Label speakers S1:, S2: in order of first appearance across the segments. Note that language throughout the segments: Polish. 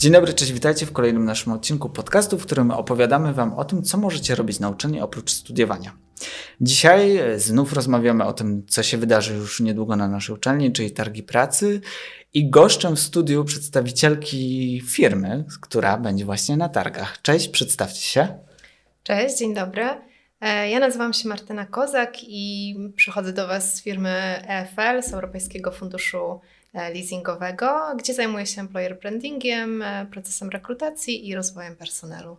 S1: Dzień dobry, cześć, witajcie w kolejnym naszym odcinku podcastu, w którym opowiadamy Wam o tym, co możecie robić na uczelni oprócz studiowania. Dzisiaj e, znów rozmawiamy o tym, co się wydarzy już niedługo na naszej uczelni, czyli targi pracy. I goszczem w studiu przedstawicielki firmy, która będzie właśnie na targach. Cześć, przedstawcie się.
S2: Cześć, dzień dobry. E, Ja nazywam się Martyna Kozak i przychodzę do Was z firmy EFL, z Europejskiego Funduszu Leasingowego, gdzie zajmuję się employer brandingiem, e, procesem rekrutacji i rozwojem personelu.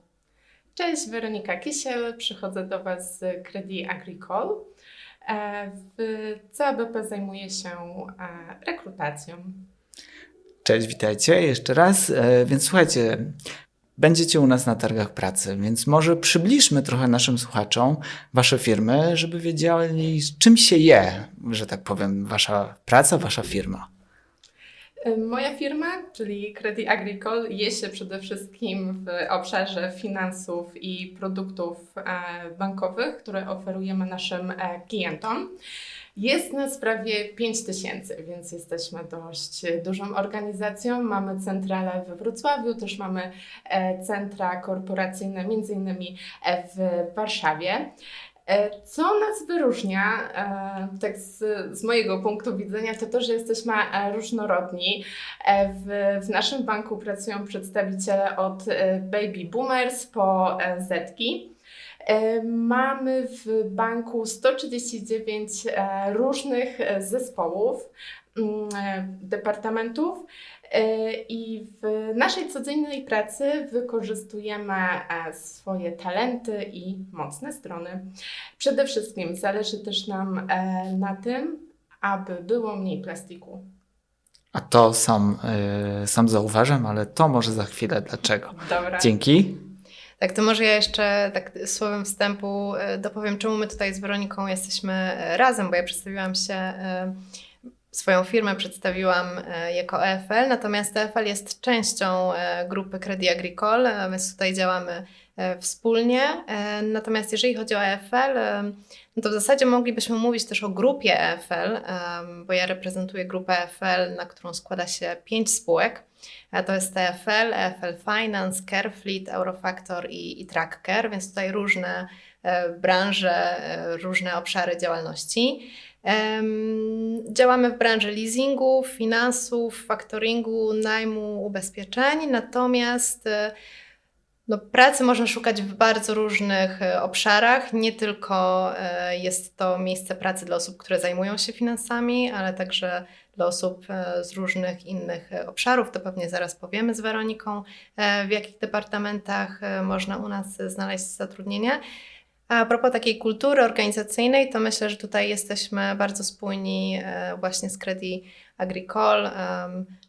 S3: Cześć, Weronika Kisiel. Przychodzę do Was z Credit Agricole. E, W CABP zajmuję się e, rekrutacją.
S1: Cześć, witajcie jeszcze raz. E, Więc słuchajcie, będziecie u nas na targach pracy, więc może przybliżmy trochę naszym słuchaczom wasze firmy, żeby wiedzieli, z czym się je, że tak powiem, wasza praca, wasza firma.
S3: Moja firma, czyli Credit Agricole, je się przede wszystkim w obszarze finansów i produktów e, bankowych, które oferujemy naszym e, klientom. Jest nas prawie 5 tysięcy, więc jesteśmy dość dużą organizacją. Mamy centralę we Wrocławiu, też mamy e, centra korporacyjne, między innymi w Warszawie. E, Co nas wyróżnia, e, tak z, z mojego punktu widzenia, to to, że jesteśmy e, różnorodni. W, w naszym banku pracują przedstawiciele od baby boomers po Zetki. Mamy w banku 139 e, różnych zespołów, mm, departamentów. E, I w naszej codziennej pracy wykorzystujemy e, swoje talenty i mocne strony. Przede wszystkim zależy też nam e, na tym, aby było mniej plastiku.
S1: A to sam, sam zauważam, ale to może za chwilę. Dlaczego?
S3: Dobra.
S1: Dzięki.
S2: Tak, to może ja jeszcze tak słowem wstępu dopowiem, czemu my tutaj z Weroniką jesteśmy razem, bo ja przedstawiłam się, swoją firmę przedstawiłam e, jako EFL, natomiast EFL jest częścią e, grupy Credit Agricole, e, więc tutaj działamy wspólnie. Natomiast jeżeli chodzi o EFL, no to w zasadzie moglibyśmy mówić też o grupie EFL, bo ja reprezentuję grupę EFL, na którą składa się pięć spółek. To jest TFL, EFL Finance, Carefleet, Eurofactor i, i Tracker, więc tutaj różne branże, różne obszary działalności. Działamy w branży leasingu, finansów, faktoringu, najmu, ubezpieczeń, natomiast e, no, pracy można szukać w bardzo różnych e, obszarach. Nie tylko e, jest to miejsce pracy dla osób, które zajmują się finansami, ale także dla osób z różnych innych obszarów. To pewnie zaraz powiemy z Weroniką, w jakich departamentach można u nas znaleźć zatrudnienie. A propos takiej kultury organizacyjnej, to myślę, że tutaj jesteśmy bardzo spójni e, właśnie z Credit Agricole,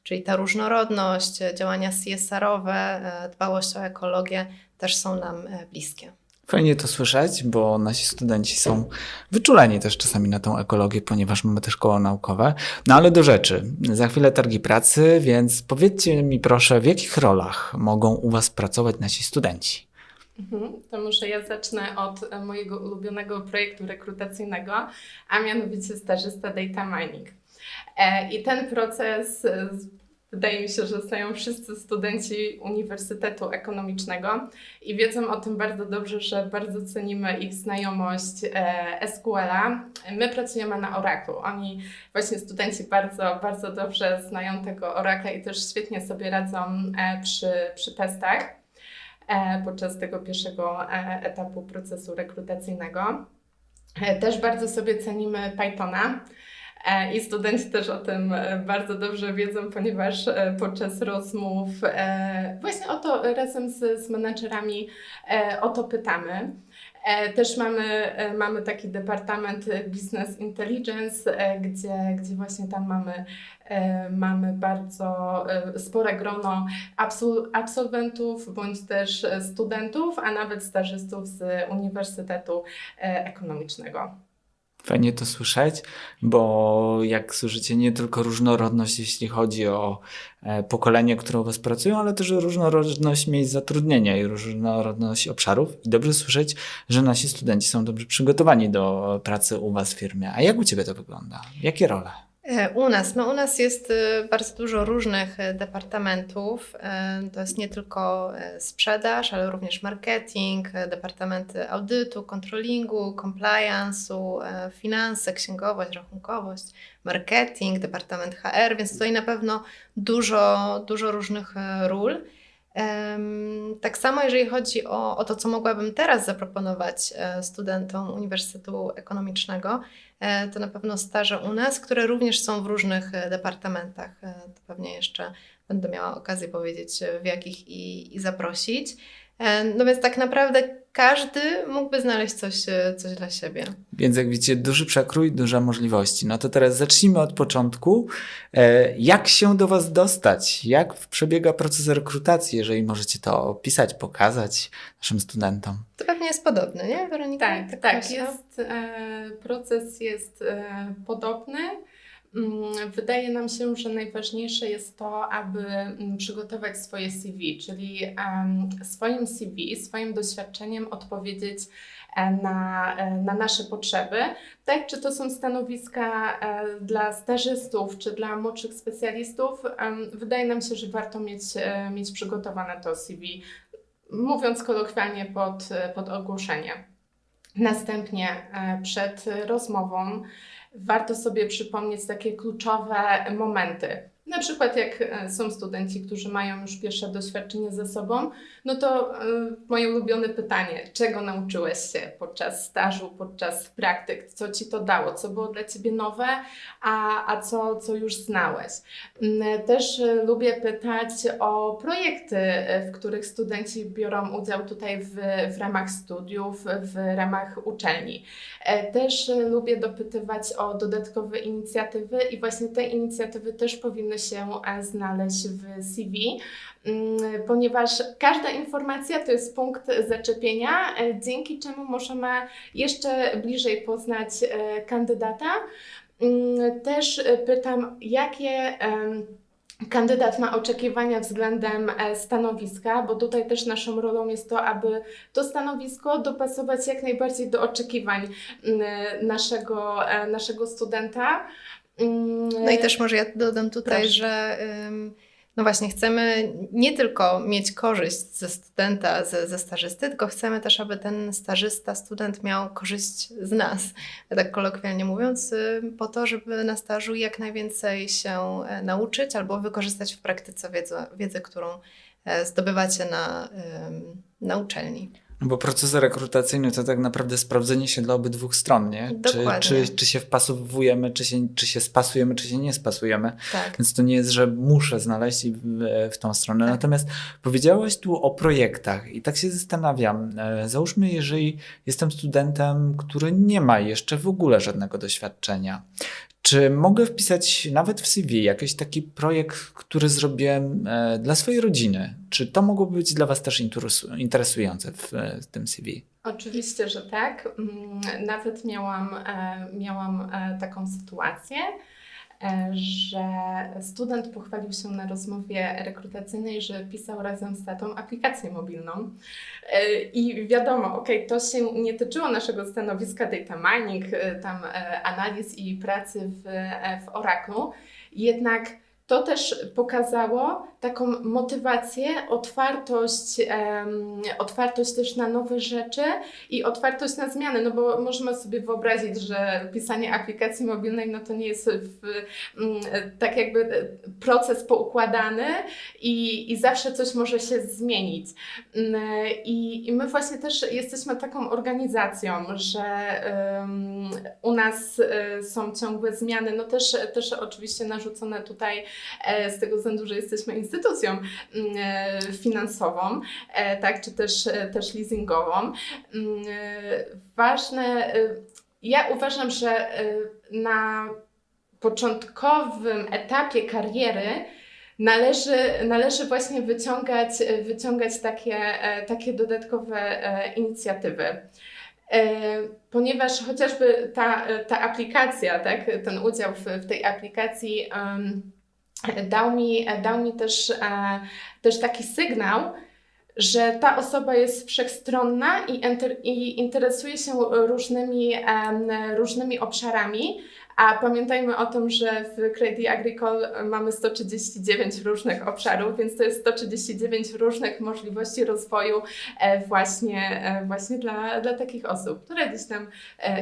S2: czyli ta różnorodność, działania CSR-owe, e, dbałość o ekologię też są nam e, bliskie.
S1: Fajnie to słyszeć, bo nasi studenci są wyczuleni też czasami na tą ekologię, ponieważ mamy też koło naukowe. No ale do rzeczy. Za chwilę targi pracy, więc powiedzcie mi proszę, w jakich rolach mogą u Was pracować nasi studenci?
S3: Mhm, To może ja zacznę od e, mojego ulubionego projektu rekrutacyjnego, a mianowicie stażysta Data Mining. E, I ten proces e, wydaje mi się, że znają wszyscy studenci Uniwersytetu Ekonomicznego i wiedzą o tym bardzo dobrze, że bardzo cenimy ich znajomość SQL-a. My pracujemy na Oracle. Oni, właśnie studenci, bardzo, bardzo dobrze znają tego Oracle i też świetnie sobie radzą przy, przy testach podczas tego pierwszego e, etapu procesu rekrutacyjnego. E, Też bardzo sobie cenimy Pythona. E, I studenci też o tym e, bardzo dobrze wiedzą, ponieważ e, podczas rozmów e, właśnie o to razem z, z e, o to pytamy. E, Też mamy, e, mamy taki departament Business Intelligence, e, gdzie, gdzie właśnie tam mamy, mamy bardzo spore grono absol- absolwentów bądź też studentów, a nawet stażystów z Uniwersytetu Ekonomicznego.
S1: Fajnie to słyszeć, bo jak słyszycie, nie tylko różnorodność, jeśli chodzi o e, pokolenie, które u Was pracują, ale też różnorodność miejsc zatrudnienia i różnorodność obszarów. I dobrze słyszeć, że nasi studenci są dobrze przygotowani do pracy u Was w firmie. A jak u Ciebie to wygląda? Jakie role?
S2: E, U nas, no u nas jest e, bardzo dużo różnych e, departamentów. To jest nie tylko sprzedaż, ale również marketing, departamenty audytu, controllingu, compliance'u, finanse, księgowość, rachunkowość, marketing, departament HR, więc tutaj na pewno dużo, dużo różnych ról. Tak samo jeżeli chodzi o, o to, co mogłabym teraz zaproponować e, studentom Uniwersytetu Ekonomicznego, e, to na pewno staże u nas, które również są w różnych e, departamentach. To pewnie jeszcze będę miała okazję powiedzieć, w jakich i, i zaprosić. No więc tak naprawdę każdy mógłby znaleźć coś, e, coś dla siebie.
S1: Więc jak widzicie, duży przekrój, duże możliwości. No to teraz zacznijmy od początku. E, Jak się do Was dostać? Jak przebiega proces rekrutacji, jeżeli możecie to opisać, pokazać naszym studentom?
S2: To pewnie jest podobne, nie, Weronika?
S3: Tak, tak,
S2: myślę?
S3: jest, e, proces jest e, podobny. Mm, Wydaje nam się, że najważniejsze jest to, aby mm, przygotować swoje CV, czyli swoim CV, swoim doświadczeniem odpowiedzieć e, na, e, na nasze potrzeby. Tak, czy to są stanowiska e, dla stażystów, czy dla młodszych specjalistów, wydaje nam się, że warto mieć, mieć przygotowane to CV, mówiąc kolokwialnie pod, pod ogłoszenie. Następnie przed rozmową warto sobie przypomnieć takie kluczowe momenty. Na przykład jak e, są studenci, którzy mają już pierwsze doświadczenie ze sobą, no to e, moje ulubione pytanie, czego nauczyłeś się podczas stażu, podczas praktyk, co ci to dało, co było dla ciebie nowe, a, a co, co już znałeś. Mm, Też e, lubię pytać o projekty, w których studenci biorą udział tutaj w, w ramach studiów, w ramach uczelni. Też lubię dopytywać o dodatkowe inicjatywy i właśnie te inicjatywy też powinny się znaleźć w CV, mm, ponieważ każda informacja to jest punkt zaczepienia, e, dzięki czemu możemy jeszcze bliżej poznać e, kandydata. Mm, Też e, pytam, jakie kandydat ma oczekiwania względem stanowiska, bo tutaj też naszą rolą jest to, aby to stanowisko dopasować jak najbardziej do oczekiwań naszego, naszego studenta. Mm,
S2: No i też może ja dodam tutaj,
S3: Proszę.
S2: że no właśnie chcemy nie tylko mieć korzyść ze studenta, ze, ze stażysty, tylko chcemy też, aby ten stażysta, student miał korzyść z nas, tak kolokwialnie mówiąc, po to, żeby na stażu jak najwięcej się e, nauczyć albo wykorzystać w praktyce wiedzę, wiedzę którą e, zdobywacie na, na uczelni.
S1: Bo proces rekrutacyjny to tak naprawdę sprawdzenie się dla obydwu stron, nie? Czy,
S2: Dokładnie.
S1: czy, czy się wpasowujemy, czy się, czy się spasujemy, czy się nie spasujemy.
S2: Tak.
S1: Więc to nie jest, że muszę znaleźć w, w tą stronę.
S2: Tak.
S1: Natomiast powiedziałaś tu o projektach i tak się zastanawiam. E, Załóżmy, jeżeli jestem studentem, który nie ma jeszcze w ogóle żadnego doświadczenia. Czy mogę wpisać nawet w CV jakiś taki projekt, który zrobiłem dla swojej rodziny? Czy to mogłoby być dla Was też interesu- interesujące w, e, tym CV?
S3: Oczywiście, że tak. Mm, Nawet miałam, e, miałam e, taką sytuację, że student pochwalił się na rozmowie rekrutacyjnej, że pisał razem z tatą aplikację mobilną. E, I wiadomo, okej, to się nie tyczyło naszego stanowiska data mining, e, tam e, analiz i pracy w, e, w Oracle, jednak to też pokazało taką motywację, otwartość, em, otwartość też na nowe rzeczy i otwartość na zmiany, no bo możemy sobie wyobrazić, że pisanie aplikacji mobilnej, no to nie jest w, mm, tak jakby proces poukładany i, i zawsze coś może się zmienić. Mm, I, I my właśnie też jesteśmy taką organizacją, że em, u nas e, są ciągłe zmiany, no też, też oczywiście narzucone tutaj e, z tego względu, że jesteśmy instytucją mm, e, finansową, e, tak, czy też, e, też leasingową. Mm, Ważne, ja uważam, że na początkowym etapie kariery należy, należy właśnie wyciągać, wyciągać takie, takie dodatkowe inicjatywy. Ponieważ chociażby ta, ta aplikacja, tak, ten udział w, w tej aplikacji em, dał mi, dał mi też, e, też taki sygnał, że ta osoba jest wszechstronna i, enter, i interesuje się różnymi, różnymi obszarami, A pamiętajmy o tym, że w Credit Agricole mamy 139 różnych obszarów, więc to jest 139 różnych możliwości rozwoju e, właśnie, e, właśnie dla, dla takich osób, które gdzieś tam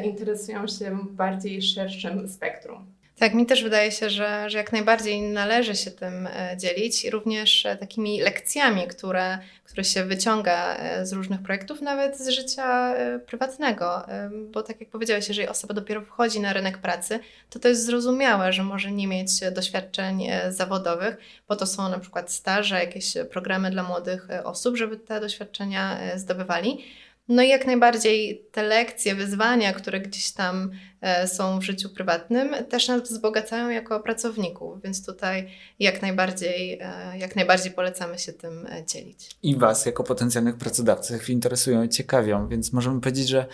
S3: interesują się bardziej szerszym spektrum.
S2: Tak, mi też wydaje się, że, że jak najbardziej należy się tym e, dzielić i również e, takimi lekcjami, które, które się wyciąga e, z różnych projektów, nawet z życia prywatnego. Bo tak jak powiedziałeś, jeżeli osoba dopiero wchodzi na rynek pracy, to to jest zrozumiałe, że może nie mieć doświadczeń zawodowych, po to są na przykład staże, jakieś programy dla młodych osób, żeby te doświadczenia zdobywali. No i jak najbardziej te lekcje, wyzwania, które gdzieś tam e, są w życiu prywatnym, też nas wzbogacają jako pracowników, więc tutaj jak najbardziej, e, jak najbardziej polecamy się tym e, dzielić.
S1: I Was, jako potencjalnych pracodawców, interesują i ciekawią, więc możemy powiedzieć, że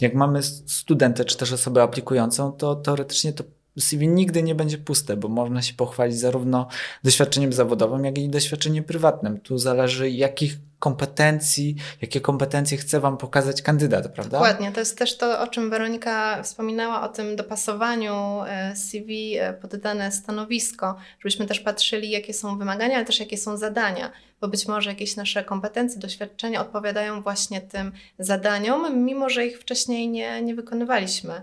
S1: jak mamy studentę czy też osobę aplikującą, to teoretycznie to CV nigdy nie będzie puste, bo można się pochwalić zarówno doświadczeniem zawodowym, jak i doświadczeniem prywatnym. Tu zależy, jakich kompetencji, jakie kompetencje chce Wam pokazać kandydat, prawda?
S2: Dokładnie, to jest też to, o czym Weronika wspominała, o tym dopasowaniu e, CV e, pod dane stanowisko, żebyśmy też patrzyli, jakie są wymagania, ale też jakie są zadania, bo być może jakieś nasze kompetencje, doświadczenia odpowiadają właśnie tym zadaniom, mimo że ich wcześniej nie, nie wykonywaliśmy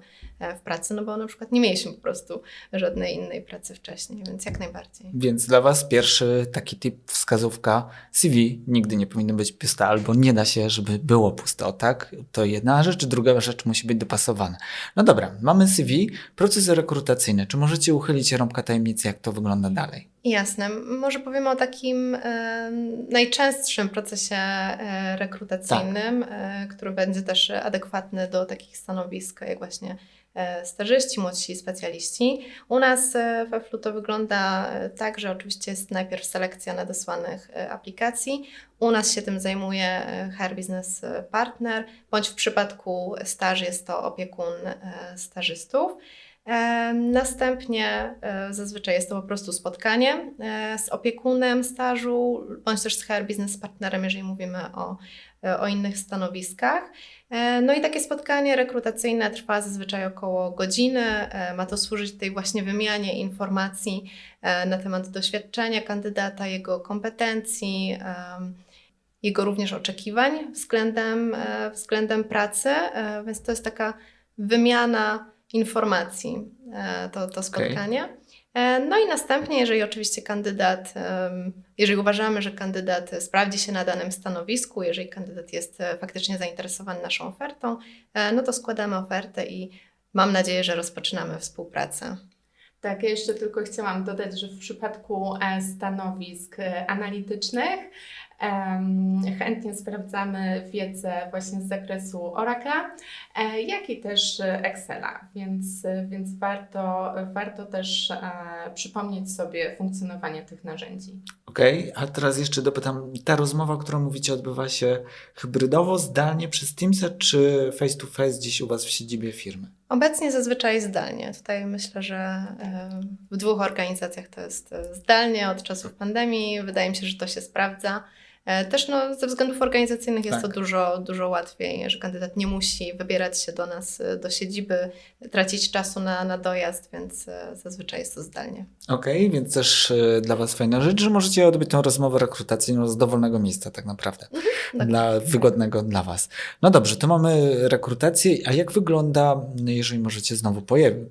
S2: w pracy, no bo na przykład nie mieliśmy po prostu żadnej innej pracy wcześniej, więc jak najbardziej.
S1: Więc dla Was pierwszy taki tip, wskazówka CV nigdy nie powinno być puste, albo nie da się, żeby było puste, o tak? To jedna rzecz, druga rzecz musi być dopasowana. No dobra, mamy CV, proces rekrutacyjny. Czy możecie uchylić rąbka tajemnicy, jak to wygląda dalej?
S2: Jasne. Może powiemy o takim e, najczęstszym procesie e, rekrutacyjnym, e, który będzie też adekwatny do takich stanowisk jak właśnie e, stażyści, młodsi specjaliści. U nas e, we FLU to wygląda e, tak, że oczywiście jest najpierw selekcja nadesłanych aplikacji. U nas się tym zajmuje HR Business Partner, bądź w przypadku staży jest to opiekun stażystów. Następnie e, zazwyczaj jest to po prostu spotkanie e, z opiekunem stażu, bądź też z HR Business Partnerem, jeżeli mówimy o, e, o innych stanowiskach. No i takie spotkanie rekrutacyjne trwa zazwyczaj około godziny. Ma to służyć tej właśnie wymianie informacji na temat doświadczenia kandydata, jego kompetencji, jego również oczekiwań względem, względem pracy, więc to jest taka wymiana informacji, e, to, to spotkanie. E, No i następnie, jeżeli oczywiście kandydat, jeżeli uważamy, że kandydat sprawdzi się na danym stanowisku, jeżeli kandydat jest e, faktycznie zainteresowany naszą ofertą, no to składamy ofertę i mam nadzieję, że rozpoczynamy współpracę.
S3: Tak, ja jeszcze tylko chciałam dodać, że w przypadku stanowisk analitycznych chętnie sprawdzamy wiedzę właśnie z zakresu Oracle'a, e, jak i też Excela, więc, więc warto, warto też e, przypomnieć sobie funkcjonowanie tych narzędzi.
S1: Okej, a teraz jeszcze dopytam, ta rozmowa, o którą mówicie, odbywa się hybrydowo, zdalnie przez Teamsa, czy face to face gdzieś u Was w siedzibie firmy?
S2: Obecnie zazwyczaj zdalnie. Tutaj myślę, że e, w dwóch organizacjach to jest zdalnie od czasów pandemii. Wydaje mi się, że to się sprawdza. E, Też no, ze względów organizacyjnych jest
S1: Tak.
S2: to dużo, dużo łatwiej, że kandydat nie musi wybierać się do nas, e, do siedziby, tracić czasu na, na dojazd, więc e, zazwyczaj jest to zdalnie.
S1: Okej, więc też dla Was fajna rzecz, że możecie odbyć tę rozmowę rekrutacyjną z dowolnego miejsca tak naprawdę, dla wygodnego dla Was. No dobrze, to mamy rekrutację, a jak wygląda, jeżeli możecie znowu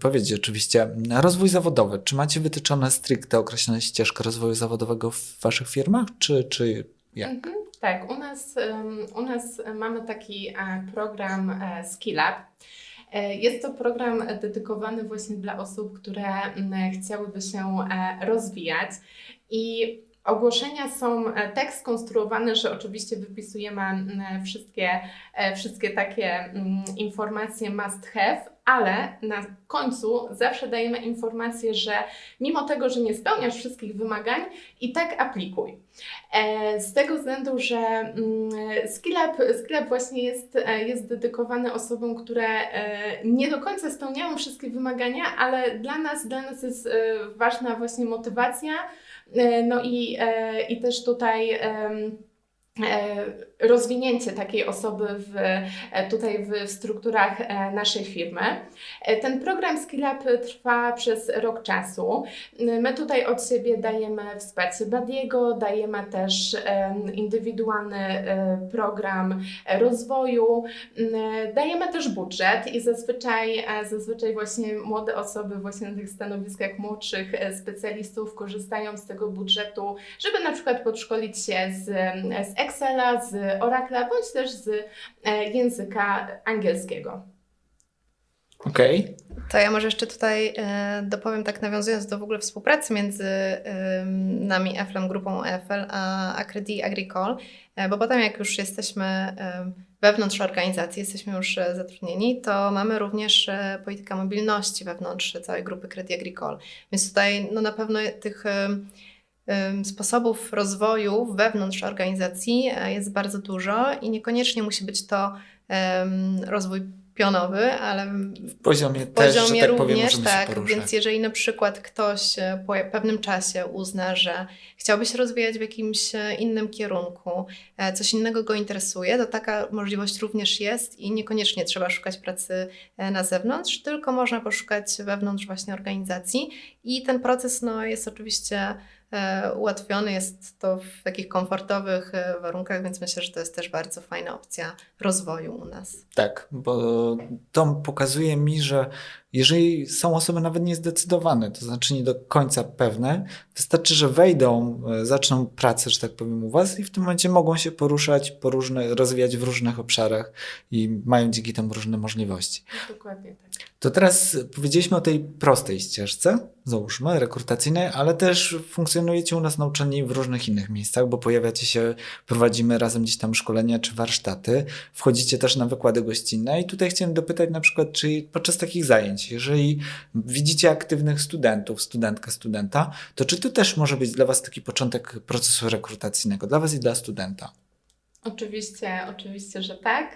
S1: powiedzieć oczywiście, rozwój zawodowy? Czy macie wytyczone stricte określone ścieżkę rozwoju zawodowego w Waszych firmach, czy, czy jak?
S3: Mhm, tak, u nas, u nas mamy taki e, program e, SkillUp. E, Jest to program dedykowany właśnie dla osób, które chciałyby się rozwijać i ogłoszenia są e, tak skonstruowane, że oczywiście wypisujemy mm, wszystkie, e, wszystkie takie informacje must have, ale na końcu zawsze dajemy informację, że mimo tego, że nie spełniasz wszystkich wymagań, i tak aplikuj. E, Z tego względu, że SkillUp, SkillUp właśnie jest, e, jest dedykowany osobom, które e, nie do końca spełniają wszystkie wymagania, ale dla nas, dla nas jest e, ważna właśnie motywacja, e, no i, e, i też tutaj e, rozwinięcie takiej osoby w, e, tutaj w, strukturach e, naszej firmy. E, Ten program Skill Up trwa przez rok czasu. My tutaj od siebie dajemy wsparcie Badiego, dajemy też indywidualny program rozwoju, dajemy też budżet i zazwyczaj, zazwyczaj właśnie młode osoby właśnie na tych stanowiskach młodszych specjalistów korzystają z tego budżetu, żeby na przykład podszkolić się z, z Excela, z Oracle'a, bądź też z e, języka angielskiego.
S1: Okej.
S2: To ja może jeszcze tutaj e, dopowiem, tak nawiązując do w ogóle współpracy między nami, EFL-em, grupą EFL, a Accredi Agricole, e, bo potem jak już jesteśmy wewnątrz organizacji, jesteśmy już zatrudnieni, to mamy również politykę mobilności wewnątrz całej grupy Credit Agricole. Więc tutaj no, na pewno tych sposobów rozwoju wewnątrz organizacji e, jest bardzo dużo i niekoniecznie musi być to rozwój pionowy, ale
S1: W poziomie
S2: w
S1: też, że
S2: poziomie
S1: tak powiem,
S2: również,
S1: możemy
S2: tak. Więc jeżeli na przykład ktoś e, po pewnym czasie uzna, że chciałby się rozwijać w jakimś e, innym kierunku, coś innego go interesuje, to taka możliwość również jest i niekoniecznie trzeba szukać pracy na zewnątrz, tylko można poszukać wewnątrz właśnie organizacji i ten proces no, jest oczywiście ułatwiony, jest to w takich komfortowych e, warunkach, więc myślę, że to jest też bardzo fajna opcja rozwoju u nas.
S1: Tak, bo to pokazuje mi, że jeżeli są osoby nawet niezdecydowane, to znaczy nie do końca pewne, wystarczy, że wejdą, e, zaczną pracę, że tak powiem, u Was i w tym momencie mogą się poruszać, po różne, rozwijać w różnych obszarach i mają dzięki temu różne możliwości.
S3: Dokładnie tak.
S1: To teraz powiedzieliśmy o tej prostej ścieżce, załóżmy, rekrutacyjnej, ale też funkcjonujecie u nas na uczelni w różnych innych miejscach, bo pojawiacie się, prowadzimy razem gdzieś tam szkolenia czy warsztaty, wchodzicie też na wykłady gościnne i tutaj chciałem dopytać na przykład, czy podczas takich zajęć, jeżeli widzicie aktywnych studentów, studentkę, studenta, to czy to też może być dla Was taki początek procesu rekrutacyjnego, dla Was i dla studenta?
S3: Oczywiście, oczywiście, że tak.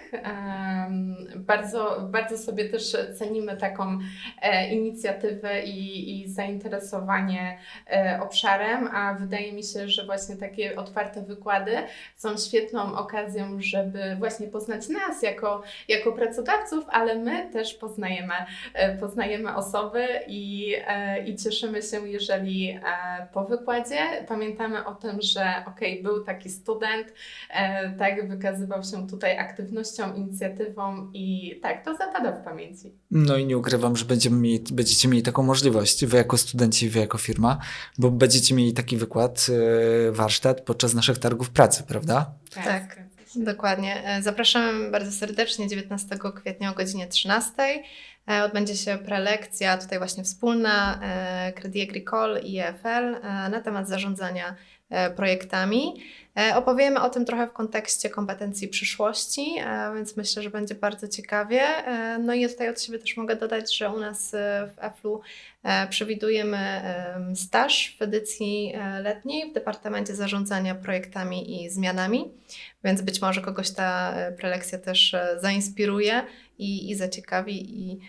S3: Bardzo, bardzo sobie też cenimy taką e, inicjatywę i, i zainteresowanie e, obszarem, a wydaje mi się, że właśnie takie otwarte wykłady są świetną okazją, żeby właśnie poznać nas jako, jako pracodawców, ale my też poznajemy, e, poznajemy osoby i, i cieszymy się, jeżeli po wykładzie pamiętamy o tym, że okej, był taki student, tak, wykazywał się tutaj aktywnością, inicjatywą i tak, to zapada w pamięci.
S1: No i nie ukrywam, że będziemy mieli, będziecie mieli taką możliwość, wy jako studenci, wy jako firma, bo będziecie mieli taki wykład, e, warsztat podczas naszych targów pracy, prawda?
S2: Tak.
S3: się.
S2: Dokładnie. E, Zapraszamy bardzo serdecznie 19 kwietnia o godzinie 13. E, Odbędzie się prelekcja, tutaj właśnie wspólna, Credit Agricole i EFL na temat zarządzania projektami. E, Opowiemy o tym trochę w kontekście kompetencji przyszłości, e, więc myślę, że będzie bardzo ciekawie. E, No i tutaj od siebie też mogę dodać, że u nas w EFL-u przewidujemy em, staż w edycji letniej w Departamencie Zarządzania Projektami i Zmianami. Więc być może kogoś ta prelekcja też zainspiruje i, i zaciekawi i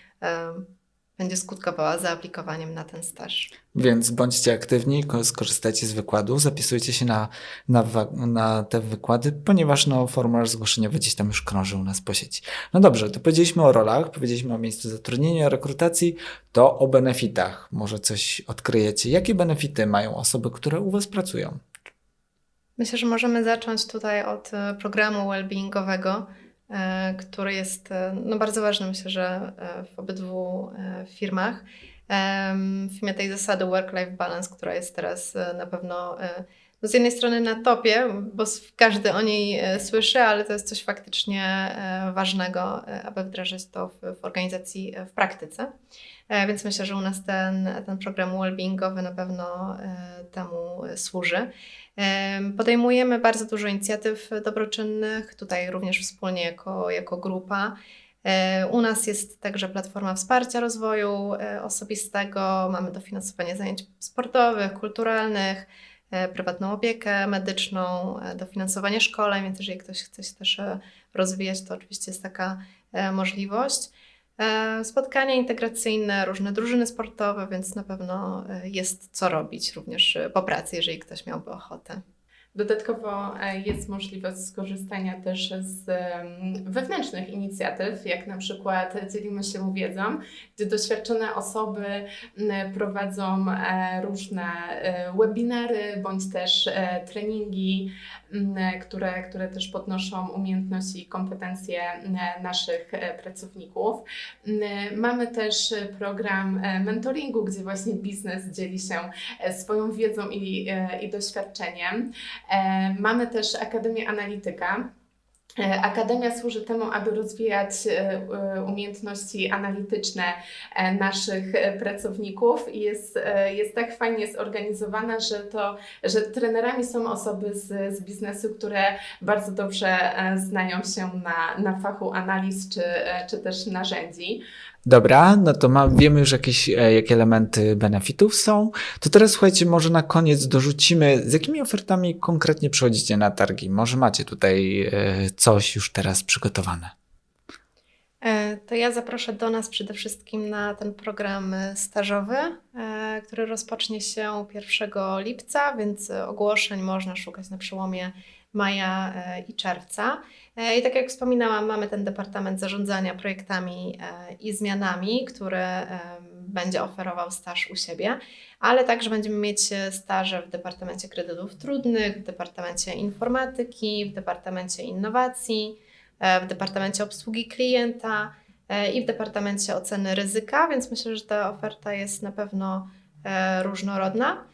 S2: będzie skutkowała zaaplikowaniem na ten staż.
S1: Więc bądźcie aktywni, ko- skorzystajcie z wykładu, zapisujcie się na, na, na te wykłady, ponieważ no, formularz zgłoszeniowy gdzieś tam już krąży u nas po sieci. No dobrze, to powiedzieliśmy o rolach, powiedzieliśmy o miejscu zatrudnienia, o rekrutacji, to o benefitach. Może coś odkryjecie. Jakie benefity mają osoby, które u Was pracują?
S2: Myślę, że możemy zacząć tutaj od e, programu wellbeingowego, który jest e, no, bardzo ważny, myślę, że e, w obydwu e, firmach. W firmie tej zasady work-life balance, która jest teraz e, na pewno e, no, z jednej strony na topie, bo każdy o niej e, słyszy, ale to jest coś faktycznie e, ważnego, e, aby wdrażać to w, w organizacji e, w praktyce. E, Więc myślę, że u nas ten, ten program wellbeingowy na pewno e, temu e, służy. Em, Podejmujemy bardzo dużo inicjatyw dobroczynnych, tutaj również wspólnie jako, jako grupa. E, U nas jest także platforma wsparcia rozwoju e, osobistego, mamy dofinansowanie zajęć sportowych, kulturalnych, e, prywatną opiekę medyczną, e, dofinansowanie szkoleń, więc jeżeli ktoś chce się też e, rozwijać, to oczywiście jest taka e, możliwość. E, Spotkania integracyjne, różne drużyny sportowe, więc na pewno e, jest co robić również e, po pracy, jeżeli ktoś miałby ochotę.
S3: Dodatkowo e, jest możliwość skorzystania też z wewnętrznych inicjatyw, jak na przykład dzielimy się wiedzą, gdzie doświadczone osoby prowadzą e, różne e, webinary bądź też treningi, które, które też podnoszą umiejętności i kompetencje naszych pracowników. Mamy też program mentoringu, gdzie właśnie biznes dzieli się swoją wiedzą i, i doświadczeniem. E, Mamy też Akademię Analityka. E, Akademia służy temu, aby rozwijać e, umiejętności analityczne naszych pracowników i jest, jest tak fajnie zorganizowana, że, to, że trenerami są osoby z, z biznesu, które bardzo dobrze znają się na, na fachu analiz czy, czy też narzędzi.
S1: Dobra, no to ma, wiemy już jakieś, e, jakie elementy benefitów są. To teraz słuchajcie, może na koniec dorzucimy, z jakimi ofertami konkretnie przychodzicie na targi? Może macie tutaj e, coś już teraz przygotowane?
S2: E, To ja zaproszę do nas przede wszystkim na ten program stażowy, który rozpocznie się 1 lipca, więc ogłoszeń można szukać na przełomie maja e, i czerwca. E, I tak jak wspominałam, mamy ten Departament Zarządzania Projektami e, i Zmianami, który będzie oferował staż u siebie, ale także będziemy mieć staże w Departamencie Kredytów Trudnych, w Departamencie Informatyki, w Departamencie Innowacji, w Departamencie Obsługi Klienta i w Departamencie Oceny Ryzyka, więc myślę, że ta oferta jest na pewno różnorodna.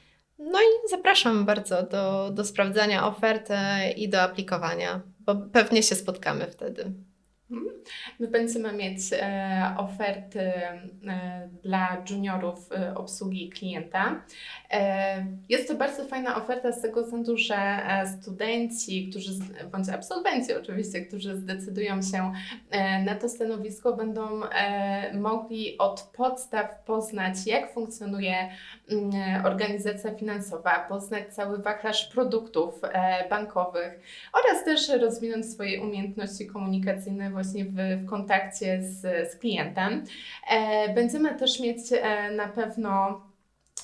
S2: No i zapraszam bardzo do, do sprawdzania oferty i do aplikowania, bo pewnie się spotkamy wtedy.
S3: My będziemy mieć e, oferty e, dla juniorów e, obsługi klienta. E, jest to bardzo fajna oferta z tego względu, że e, studenci, którzy, bądź absolwenci oczywiście, którzy zdecydują się e, na to stanowisko, będą mogli od podstaw poznać, jak funkcjonuje mm, organizacja finansowa, poznać cały wachlarz produktów bankowych, oraz też rozwinąć swoje umiejętności komunikacyjne właśnie w, w kontakcie z, z klientem. Będziemy też mieć na pewno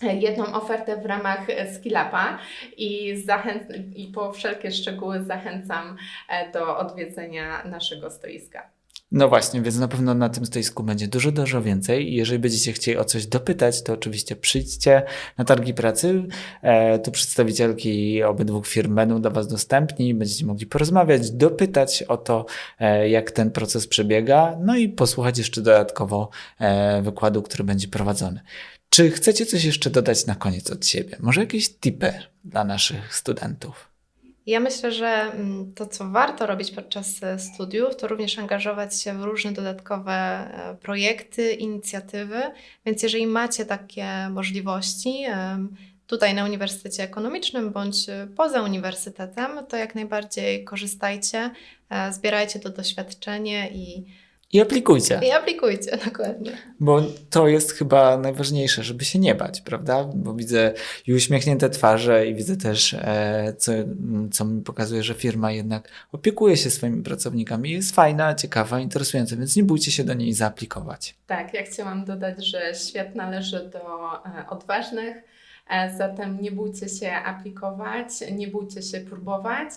S3: jedną ofertę w ramach e, SkillUpa i, zachęc- i po wszelkie szczegóły zachęcam e, do odwiedzenia naszego stoiska.
S1: No właśnie, więc na pewno na tym stoisku będzie dużo, dużo więcej. I jeżeli będziecie chcieli o coś dopytać, to oczywiście przyjdźcie na targi pracy. E, tu przedstawicielki obydwu firm będą dla Was dostępni, będziecie mogli porozmawiać, dopytać o to, e, jak ten proces przebiega, no i posłuchać jeszcze dodatkowo e, wykładu, który będzie prowadzony. Czy chcecie coś jeszcze dodać na koniec od siebie? Może jakieś tipy dla naszych studentów?
S2: Ja myślę, że mm, to, co warto robić podczas e, studiów, to również angażować się w różne dodatkowe e, projekty, inicjatywy. Więc jeżeli macie takie możliwości tutaj na Uniwersytecie Ekonomicznym bądź e, poza uniwersytetem, to jak najbardziej korzystajcie, zbierajcie to doświadczenie i,
S1: I aplikujcie.
S2: i aplikujcie dokładnie.
S1: Bo to jest chyba najważniejsze, żeby się nie bać, prawda? Bo widzę i uśmiechnięte twarze i widzę też, e, co, co mi pokazuje, że firma jednak opiekuje się swoimi pracownikami. Jest fajna, ciekawa, interesująca, więc nie bójcie się do niej zaaplikować.
S3: Tak, ja chciałam dodać, że świat należy do e, odważnych, zatem nie bójcie się aplikować, nie bójcie się próbować.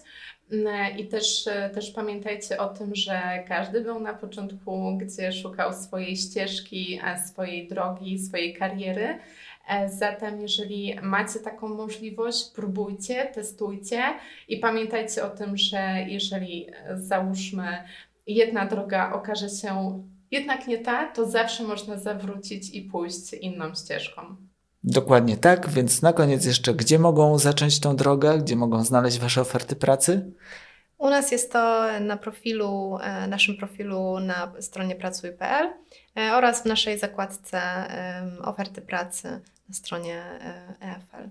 S3: Mm, I też, e, też pamiętajcie o tym, że każdy był na początku, gdzie szukał swojej ścieżki, e, swojej drogi, swojej kariery. E, Zatem, jeżeli macie taką możliwość, próbujcie, testujcie i pamiętajcie o tym, że jeżeli e, załóżmy jedna droga okaże się jednak nie ta, to zawsze można zawrócić i pójść inną ścieżką.
S1: Dokładnie tak, więc na koniec jeszcze, gdzie mogą zacząć tą drogę, gdzie mogą znaleźć Wasze oferty pracy?
S2: U nas jest to na profilu, e, naszym profilu na stronie pracuj.pl e, oraz w naszej zakładce oferty pracy na stronie e, EFL.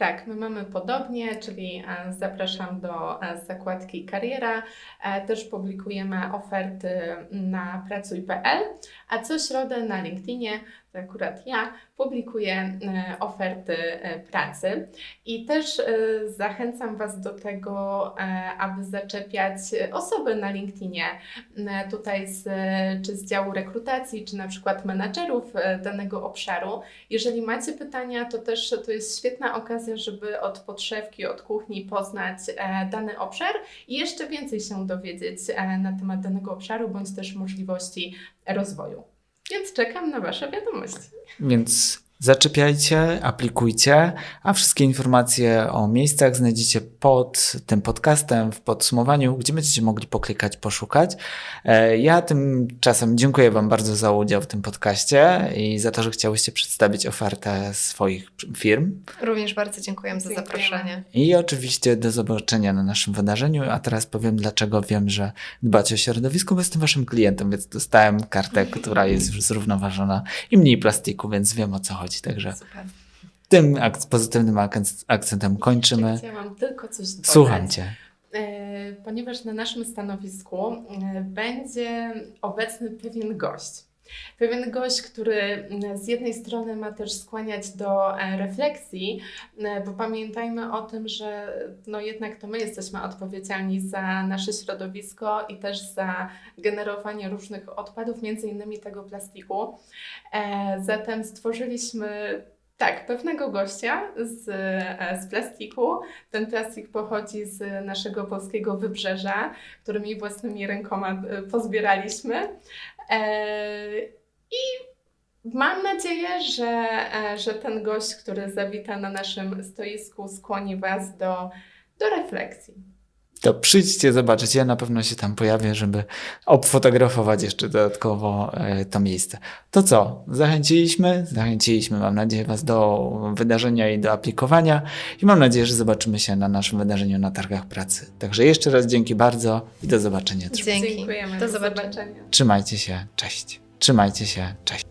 S3: Tak, my mamy podobnie, czyli e, zapraszam do e, zakładki kariera. E, Też publikujemy oferty na pracuj.pl, a co środę na LinkedInie to akurat ja, publikuję e, oferty e, pracy i też e, zachęcam Was do tego, aby zaczepiać osoby na LinkedInie, tutaj z, czy z działu rekrutacji, czy na przykład menadżerów danego obszaru. Jeżeli macie pytania, to też to jest świetna okazja, żeby od podszewki, od kuchni poznać dany obszar i jeszcze więcej się dowiedzieć na temat danego obszaru, bądź też możliwości rozwoju. Więc czekam na Wasze wiadomości.
S1: Więc zaczepiajcie, aplikujcie, a wszystkie informacje o miejscach znajdziecie pod tym podcastem w podsumowaniu, gdzie będziecie mogli poklikać, poszukać. E, Ja tymczasem dziękuję Wam bardzo za udział w tym podcaście i za to, że chciałyście przedstawić ofertę swoich firm.
S2: Również bardzo dziękujemy za zaproszenie.
S1: I oczywiście do zobaczenia na naszym wydarzeniu. A teraz powiem, dlaczego wiem, że dbacie o środowisko, bo jestem Waszym klientem, więc dostałem kartę, która jest już zrównoważona i mniej plastiku, więc wiem o co chodzi. Także
S2: Super.
S1: tym ak- pozytywnym ak- akcentem kończymy.
S3: Chciałam tylko coś dodać.
S1: Słucham Cię.
S3: E, ponieważ na naszym stanowisku e, będzie obecny pewien gość. Pewien gość, który m, z jednej strony ma też skłaniać do e, refleksji, e, bo pamiętajmy o tym, że no jednak to my jesteśmy odpowiedzialni za nasze środowisko i też za generowanie różnych odpadów, między innymi tego plastiku. E, Zatem stworzyliśmy tak, pewnego gościa z, z plastiku, ten plastik pochodzi z naszego polskiego wybrzeża, którymi własnymi rękoma pozbieraliśmy. E, I mam nadzieję, że, e, że ten gość, który zawita na naszym stoisku, skłoni Was do, do refleksji.
S1: To przyjdźcie zobaczyć. Ja na pewno się tam pojawię, żeby obfotografować jeszcze dodatkowo e, to miejsce. To co? Zachęciliśmy? Zachęciliśmy, mam nadzieję, Was do wydarzenia i do aplikowania. I mam nadzieję, że zobaczymy się na naszym wydarzeniu na targach pracy. Także jeszcze raz dzięki bardzo i do zobaczenia.
S2: Dzięki.
S3: Dziękujemy.
S2: Do
S3: zobaczenia.
S1: Trzymajcie się. Cześć. Trzymajcie się. Cześć.